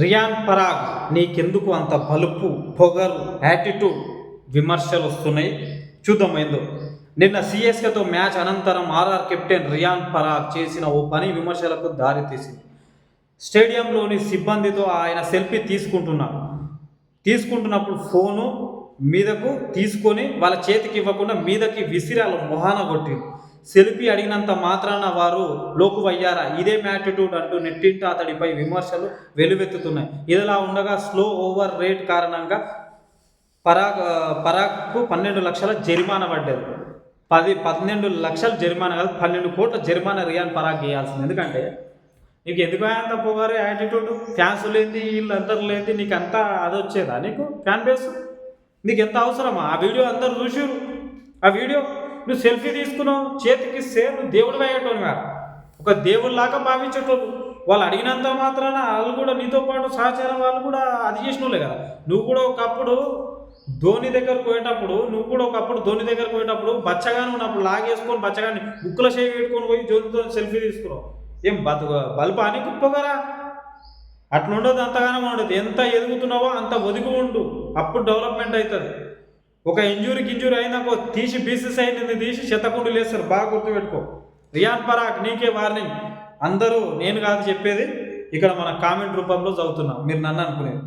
Rayon Parag నీకెందుకు అంత పలుపు పొగరు యాటిట్యూడ్ విమర్శలు వస్తున్నాయి? చూద్దాం ఏందో. నిన్న సిఎస్కేతో మ్యాచ్ అనంతరం ఆర్ఆర్ కెప్టెన్ రియాన్ పరాగ్ చేసిన ఓ పని విమర్శలకు దారితీసింది. స్టేడియంలోని సిబ్బందితో ఆయన సెల్ఫీ తీసుకుంటున్నారు తీసుకుంటున్నప్పుడు ఫోను మీదకు తీసుకొని వాళ్ళ చేతికి ఇవ్వకుండా మీదకి విసిరాలు మొహాన కొట్టింది. సెల్ఫీ అడిగినంత మాత్రాన వారు లోకువయ్యారా? ఇదే మ్యాటిట్యూడ్ అంటూ నెట్టింట అతడిపై విమర్శలు వెలువెత్తుతున్నాయి. ఇదిలా ఉండగా స్లో ఓవర్ రేట్ కారణంగా పరాగ్ పరాగ్కు పన్నెండు లక్షల జరిమానా పడ్డది. పది పన్నెండు లక్షల జరిమానా కాదు పన్నెండు కోట్ల జరిమానా రియాన్ పరాగ్ చేయాల్సింది ఎందుకంటే నీకు ఎందుకు అంత పొగారు యాటిట్యూడ్? ఫ్యాన్స్ లేని వీళ్ళు లేని నీకు అంతా అది వచ్చేదా నీకు ఫ్యాన్ బేస్? నీకు ఎంత అవసరమా? ఆ వీడియో అందరు చూసారు ఆ వీడియో నువ్వు సెల్ఫీ తీసుకున్నావు చేతికి సేమ్ నువ్వు దేవుడు అయ్యేటోను ఒక దేవుడిలాగా భావించేటోళ్ళు. వాళ్ళు అడిగినంత మాత్రాన వాళ్ళు కూడా నీతో పాటు సహచారం వాళ్ళు కూడా అది చేసినోళ్ళే కదా. నువ్వు కూడా ఒకప్పుడు ధోని దగ్గరకు పోయేటప్పుడు నువ్వు కూడా ఒకప్పుడు ధోని దగ్గరకు పోయేటప్పుడు బచ్చగానే ఉన్నప్పుడు లాగేసుకొని బచ్చగాని బుక్కుల చేయి పెట్టుకొని పోయి ధోనితో సెల్ఫీ తీసుకున్నావు. ఏం బతుకు బల్ప అని గొప్పగారా అట్లా ఉండదు అంతగానో ఉండదు. ఎంత ఎదుగుతున్నావో అంత ఒదిగి ఉండు. అప్పుడు డెవలప్మెంట్ అవుతుంది. ఒక ఇంజూరీకి ఇంజూరీ అయినాకో తీసి బీసీసీ అయింది తీసి చెత్తకుండు లేస్తారు. బాగా గుర్తుపెట్టుకో. రియాన్ పరాక్ నీకే వార్నింగ్ అందరూ నేను కాదు చెప్పేది. ఇక్కడ మన కామెంట్ రూపంలో చదువుతున్నాం. మీరు నన్ను అనుకునేది